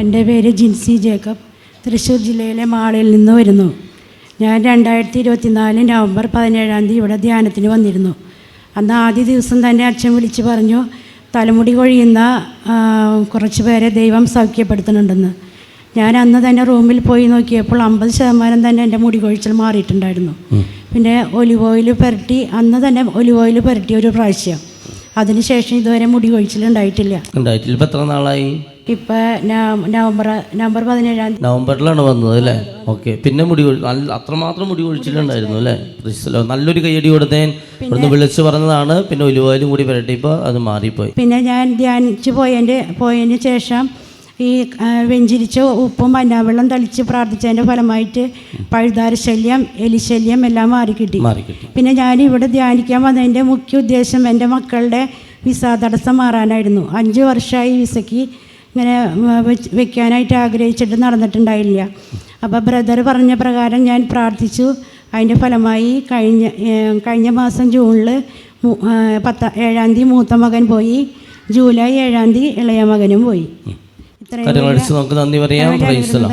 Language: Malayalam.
എന്റെ പേര് ജിൻസി ജേക്കബ്. തൃശ്ശൂർ ജില്ലയിലെ മാളിൽ നിന്ന് വരുന്നു. ഞാൻ രണ്ടായിരത്തി ഇരുപത്തിനാല് നവംബർ പതിനേഴാം തീയതി ഇവിടെ ധ്യാനത്തിന് വന്നിരുന്നു. അന്ന് ആദ്യ ദിവസം തന്നെ അച്ഛൻ വിളിച്ച് പറഞ്ഞു തലമുടി കൊഴിയുന്ന കുറച്ച് പേരെ ദൈവം സൗഖ്യപ്പെടുത്തുന്നുണ്ടെന്ന്. ഞാൻ അന്ന് തന്നെ റൂമിൽ പോയി നോക്കിയപ്പോൾ അമ്പത് ശതമാനം തന്നെ എന്റെ മുടി കൊഴിച്ചൽ മാറിയിട്ടുണ്ടായിരുന്നു. പിന്നെ ഒലിവ് ഓയിൽ പുരട്ടി അന്ന് തന്നെ ഒലിവ് ഓയിൽ പുരട്ടി ഒരു പ്രാവശ്യം. അതിനുശേഷം ഇതുവരെ മുടി കൊഴിച്ചിലുണ്ടായിട്ടില്ല. ഉണ്ടായിട്ടില്ല. ഇപ്പം എത്ര നാളായി? ഇപ്പൊ നവംബർ നവംബർ പതിനേഴാം നവംബറിലാണ് വന്നത് അല്ലേ? ഓക്കെ. പിന്നെ മുടി നല്ല അത്രമാത്രം മുടി കൊഴിച്ചിട്ടുണ്ടായിരുന്നു അല്ലേ? നല്ലൊരു കൈയടി കൊടുത്തേൻ. ഇവിടുന്ന് വിളിച്ചു പറഞ്ഞതാണ്. പിന്നെ ഒലിവായാലും കൂടി വരട്ടെ. ഇപ്പൊ അത് മാറിപ്പോയി. പിന്നെ ഞാൻ ധ്യാനിച്ച് പോയതിന്റെ പോയതിന് ശേഷം ഈ വെഞ്ചിരിച്ച ഉപ്പും മഞ്ഞാവെള്ളം തളിച്ച് പ്രാർത്ഥിച്ചതിന്റെ ഫലമായിട്ട് പഴുതാര ശല്യം എലിശല്യം എല്ലാം മാറിക്കിട്ടി. പിന്നെ ഞാൻ ഇവിടെ ധ്യാനിക്കാൻ വന്നതിന്റെ മുഖ്യ ഉദ്ദേശം എന്റെ മക്കളുടെ വിസ തടസ്സം മാറാനായിരുന്നു. അഞ്ച് വർഷമായി വിസയ്ക്ക് ഇങ്ങനെ വെക്കാനായിട്ട് ആഗ്രഹിച്ചിട്ട് നടന്നിട്ടുണ്ടായില്ല. അപ്പോൾ ബ്രദർ പറഞ്ഞ പ്രകാരം ഞാൻ പ്രാർത്ഥിച്ചു. അതിന്റെ ഫലമായി കഴിഞ്ഞ കഴിഞ്ഞ മാസം ജൂണിൽ പത്ത ഏഴാം തീയതി മൂത്ത മകൻ പോയി. ജൂലൈ ഏഴാം തീയതി ഇളയ മകനും പോയി. കാര്യങ്ങൾ അടിച്ച് നമുക്ക് നന്ദി പറയാം. പ്രൈസലോ